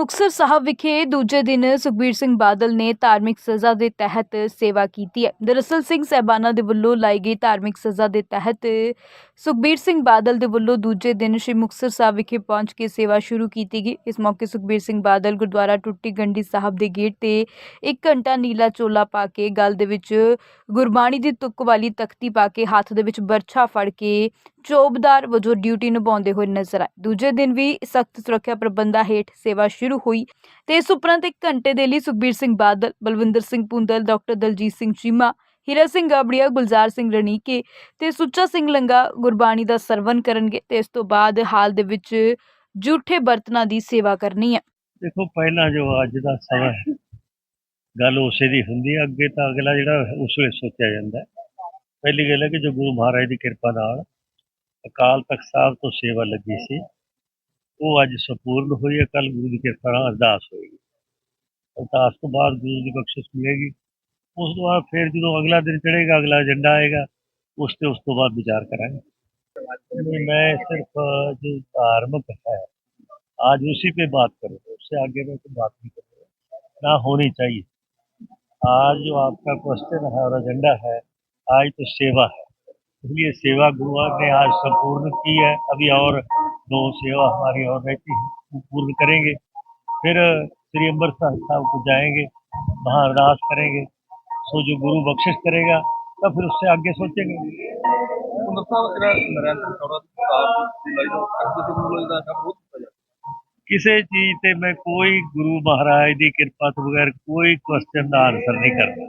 ਮੁਕਤਸਰ ਸਾਹਿਬ ਵਿਖੇ ਦੂਜੇ ਦਿਨ ਸੁਖਬੀਰ ਸਿੰਘ ਬਾਦਲ ਨੇ ਧਾਰਮਿਕ ਸਜ਼ਾ ਦੇ ਤਹਿਤ ਸੇਵਾ ਕੀਤੀ ਹੈ। ਦਰਅਸਲ ਸਿੰਘ ਸਹਿਬਾਨਾ ਦੇ ਵੱਲੋਂ ਲਾਈ ਗਈ ਧਾਰਮਿਕ ਸਜ਼ਾ ਦੇ ਤਹਿਤ ਸੁਖਬੀਰ ਸਿੰਘ ਬਾਦਲ ਦੇ ਵੱਲੋਂ ਦੂਜੇ ਦਿਨ ਸ਼੍ਰੀ ਮੁਕਤਸਰ ਸਾਹਿਬ ਵਿਖੇ ਪਹੁੰਚ ਕੇ ਸੇਵਾ ਸ਼ੁਰੂ ਕੀਤੀ ਗਈ। ਇਸ ਮੌਕੇ ਸੁਖਬੀਰ ਸਿੰਘ ਬਾਦਲ ਗੁਰਦੁਆਰਾ ਟੁੱਟੀ ਗੰਢੀ ਸਾਹਿਬ ਦੇ ਗੇਟ ਤੇ 1 ਘੰਟਾ ਨੀਲਾ ਚੋਲਾ ਪਾ ਕੇ ਗਲ ਦੇ ਵਿੱਚ ਗੁਰਬਾਣੀ ਦੀ ਤੁਕ ਵਾਲੀ ਤਖਤੀ ਪਾ ਕੇ ਹੱਥ ਦੇ ਵਿੱਚ ਬਰਛਾ ਫੜ ਕੇ ਚੌਬਦਾਰ ਵਜੋਂ ਡਿਊਟੀ ਨਿਭਾਉਂਦੇ ਹੋਏ ਨਜ਼ਰ ਆਏ। ਦੂਜੇ ਦਿਨ ਵੀ ਸਖਤ ਸੁਰੱਖਿਆ ਪ੍ਰਬੰਧਾਂ ਹੇਠ ਸੇਵਾ ਸ਼ੁਰੂ ਹੋਈ ਤੇ ਇਸ ਉਪਰੰਤ ਇੱਕ ਘੰਟੇ ਦੇ ਲਈ ਸੁਖਬੀਰ ਸਿੰਘ ਬਾਦਲ, ਬਲਵਿੰਦਰ ਸਿੰਘ ਪੁੰਦਲ, ਡਾਕਟਰ ਦਲਜੀਤ ਸਿੰਘ ਚੀਮਾ, ਹੀਰਾ ਸਿੰਘ ਗਾਬੜੀਆ, ਗੁਲਜ਼ਾਰ ਸਿੰਘ ਰਣੀਕੇ ਤੇ ਸੁੱਚਾ ਸਿੰਘ ਲੰਗਾ ਗੁਰਬਾਣੀ ਦਾ ਸਰਵਨ ਕਰਨਗੇ ਤੇ ਇਸ ਤੋਂ ਬਾਅਦ ਹਾਲ ਦੇ ਵਿੱਚ ਝੂਠੇ ਬਰਤਨਾਂ ਦੀ ਸੇਵਾ ਕਰਨੀ ਹੈ। ਦੇਖੋ, ਪਹਿਲਾਂ ਜੋ ਅੱਜ ਦਾ ਸਮਾਂ ਹੈ, ਗੱਲ ਉਸੇ ਦੀ ਹੁੰਦੀ ਹੈ। ਅੱਗੇ ਤਾਂ ਅਗਲਾ ਜਿਹੜਾ ਉਸ ਵੇਲੇ ਸੋਚਿਆ ਜਾਂਦਾ ਪਹਿਲੀ ਗੱਲ ਹੈ ਕਿ ਜੋ ਗੁਰੂ ਮਹਾਰਾਜ ਦੀ ਕਿਰਪਾ ਨਾਲ ਅਕਾਲ ਤਖਤ ਸਾਹਿਬ ਤੋਂ ਸੇਵਾ ਲੱਗੀ ਸੀ ਉਹ ਅੱਜ ਸੰਪੂਰਨ ਹੋਈ ਹੈ ਕੱਲ ਗੁਰੂ ਦੀ ਕਿਰਪਾ ਨਾਲ ਅਰਦਾਸ ਹੋਏਗੀ ਅਰਦਾਸ ਤੋਂ ਬਾਅਦ ਗੁਰੂ ਦੀ ਬਖਸ਼ਿਸ਼ ਮਿਲੇਗੀ ਉਸ ਤੋਂ ਬਾਅਦ ਫਿਰ ਜਦੋਂ ਅਗਲਾ ਦਿਨ ਚੜ੍ਹੇਗਾ ਅਗਲਾ ਏਜੰਡਾ ਆਏਗਾ ਉਸ ਤੇ ਉਸ ਤੋਂ ਬਾਅਦ ਵਿਚਾਰ ਕਰਾਂਗੇ नहीं, मैं सिर्फ अ, जो धार्मिक है आज उसी पे बात करूँगा उससे आगे मैं तो बात नहीं करूँगा ना होनी चाहिए आज जो आपका क्वेश्चन है और एजेंडा है आज तो सेवा है इसलिए सेवा गुरुवार ने आज संपूर्ण की है अभी और दो सेवा हमारी और रहती है वो पूर्ण करेंगे फिर श्री अम्बरसर साहब को जाएंगे वहाँ अरदास करेंगे सो जो गुरु बख्शिश करेगा तब फिर उससे आगे सोचेंगे ਸੁੰਦਰ ਸਾਹਿਬ ਜਿਹੜਾ ਨਰਿੰਦਰ ਚੌੜਾ ਦੀ ਕਿਤਾਬ ਲਾਈ ਨੂੰ ਕਿਸੇ ਕੋਲ ਇਹਦਾ ਸਭ ਵਿਰੋਧ ਕੀਤਾ ਜਾਂਦਾ ਕਿਸੇ ਚੀਜ਼ ਤੇ ਮੈਂ ਕੋਈ ਗੁਰੂ ਮਹਾਰਾਜ ਦੀ ਕਿਰਪਾ ਤੋਂ ਬਗੈਰ ਕੋਈ ਕੁਐਸਚਨ ਦਾ ਆਨਸਰ ਨਹੀਂ ਕਰਦਾ